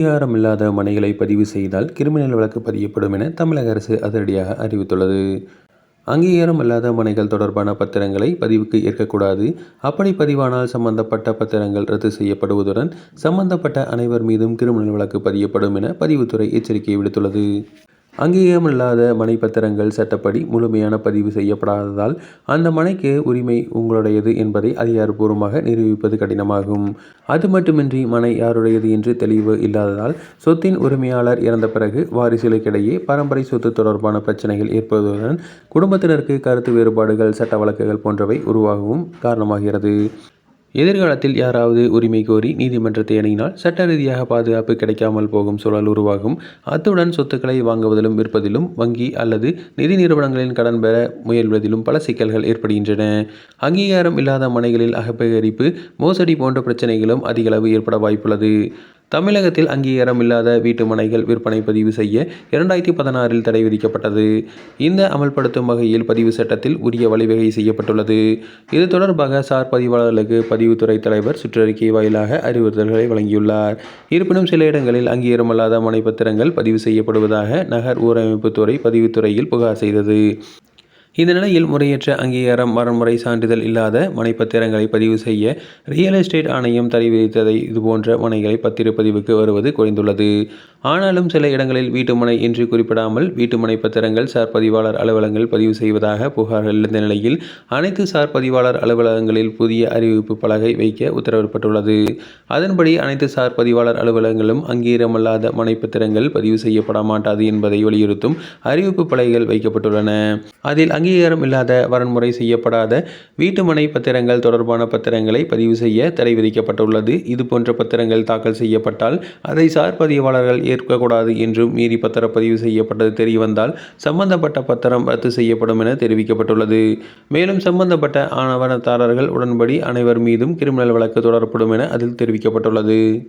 அங்கீகாரம் இல்லாத மனைகளை பதிவு செய்தால் கிரிமினல் வழக்கு பதியப்படும் என தமிழக அரசு அதிரடியாக அறிவித்துள்ளது. அங்கீகாரம் இல்லாத மனைகள் தொடர்பான பத்திரங்களை பதிவுக்கு ஏற்கக்கூடாது. அப்படி பதிவானால் சம்பந்தப்பட்ட பத்திரங்கள் ரத்து செய்யப்படுவதுடன் சம்பந்தப்பட்ட அனைவர் மீதும் கிரிமினல் வழக்கு பதியப்படும் என பதிவுத்துறை எச்சரிக்கை விடுத்துள்ளது. அங்கீகாரமில்லாத மனை பத்திரங்கள் சட்டப்படி முழுமையான பதிவு செய்யப்படாததால் அந்த மனைக்கு உரிமை உங்களுடையது என்பதை அதிகாரப்பூர்வமாக நிரூபிப்பது கடினமாகும். அது மட்டுமின்றி மனை யாருடையது என்று தெளிவு இல்லாததால் சொத்தின் உரிமையாளர் இறந்த பிறகு வாரிசுகளுக்கிடையே பரம்பரை சொத்து தொடர்பான பிரச்சனைகள் ஏற்படுவதுடன் குடும்பத்தினருக்கு கருத்து வேறுபாடுகள் சட்ட வழக்குகள் போன்றவை உருவாகவும் காரணமாகிறது. எதிர்காலத்தில் யாராவது உரிமை கோரி நீதிமன்றத்தை அணுகினால் சட்ட ரீதியாக பாதுகாப்பு கிடைக்காமல் போகும் சூழல் உருவாகும். அத்துடன் சொத்துக்களை வாங்குவதிலும் விற்பதிலும் வங்கி அல்லது நிதி நிறுவனங்களின் கடன் பெற முயல்வதிலும் பல சிக்கல்கள் ஏற்படுகின்றன. அங்கீகாரம் இல்லாத மனைகளில் அகப்பகரிப்பு மோசடி போன்ற பிரச்சனைகளும் அதிகளவு ஏற்பட வாய்ப்புள்ளது. தமிழகத்தில் அங்கீகாரம் இல்லாத வீட்டு மனைகள் விற்பனை பதிவு செய்ய இரண்டாயிரத்தி பதினாறில் தடை விதிக்கப்பட்டது. இந்த அமல்படுத்தும் வகையில் பதிவு சட்டத்தில் உரிய வழிவகை செய்யப்பட்டுள்ளது. இது தொடர்பாக சார் பதிவாளர்களுக்கு பதிவுத்துறை தலைவர் சுற்றறிக்கை வாயிலாக அறிவுறுத்தல்களை வழங்கியுள்ளார். இருப்பினும் சில இடங்களில் அங்கீகாரமில்லாத மனை பத்திரங்கள் பதிவு செய்யப்படுவதாக நகர் ஊரமைப்புத்துறை பதிவுத்துறையில் புகார் செய்தது. இந்த நிலையில் முறையற்ற அங்கீகாரம் வரன்முறை சான்றிதழ் இல்லாத மனைப்பத்திரங்களை பதிவு செய்ய ரியல் எஸ்டேட் ஆணையம் தடை விதித்ததை இதுபோன்ற மனைகளை பத்திரப்பதிவுக்கு வருவது குறைந்துள்ளது. ஆனாலும் சில இடங்களில் வீட்டுமனை என்று குறிப்பிடாமல் வீட்டுமனை பத்திரங்கள் சார் பதிவாளர் அலுவலகங்கள் பதிவு செய்வதாக புகார்கள் எழுந்த நிலையில் அனைத்து சார் பதிவாளர் அலுவலகங்களில் புதிய அறிவிப்பு பலகை வைக்க உத்தரவிடப்பட்டுள்ளது. அதன்படி அனைத்து சார் பதிவாளர் அலுவலகங்களும் அங்கீகாரமல்லாத மனை பத்திரங்கள் பதிவு செய்யப்பட மாட்டாது என்பதை வலியுறுத்தும் அறிவிப்பு பலகைகள் வைக்கப்பட்டுள்ளன. அதில் அங்கீகாரம் இல்லாத வரன்முறை செய்யப்படாத வீட்டுமனை பத்திரங்கள் தொடர்பான பத்திரங்களை பதிவு செய்ய தடை விதிக்கப்பட்டுள்ளது. இதுபோன்ற பத்திரங்கள் தாக்கல் செய்யப்பட்டால் அதை சார் பதிவாளர்கள் ஏற்கக்கூடாது என்றும் மீறி பத்திரப்பதிவு செய்யப்பட்டது தெரியவந்தால் சம்பந்தப்பட்ட பத்திரம் ரத்து செய்யப்படும் என தெரிவிக்கப்பட்டுள்ளது. மேலும் சம்பந்தப்பட்ட ஆவணதாரர்கள் உடன்படி அனைவர் மீதும் கிரிமினல் வழக்கு தொடரப்படும் என அதில் தெரிவிக்கப்பட்டுள்ளது.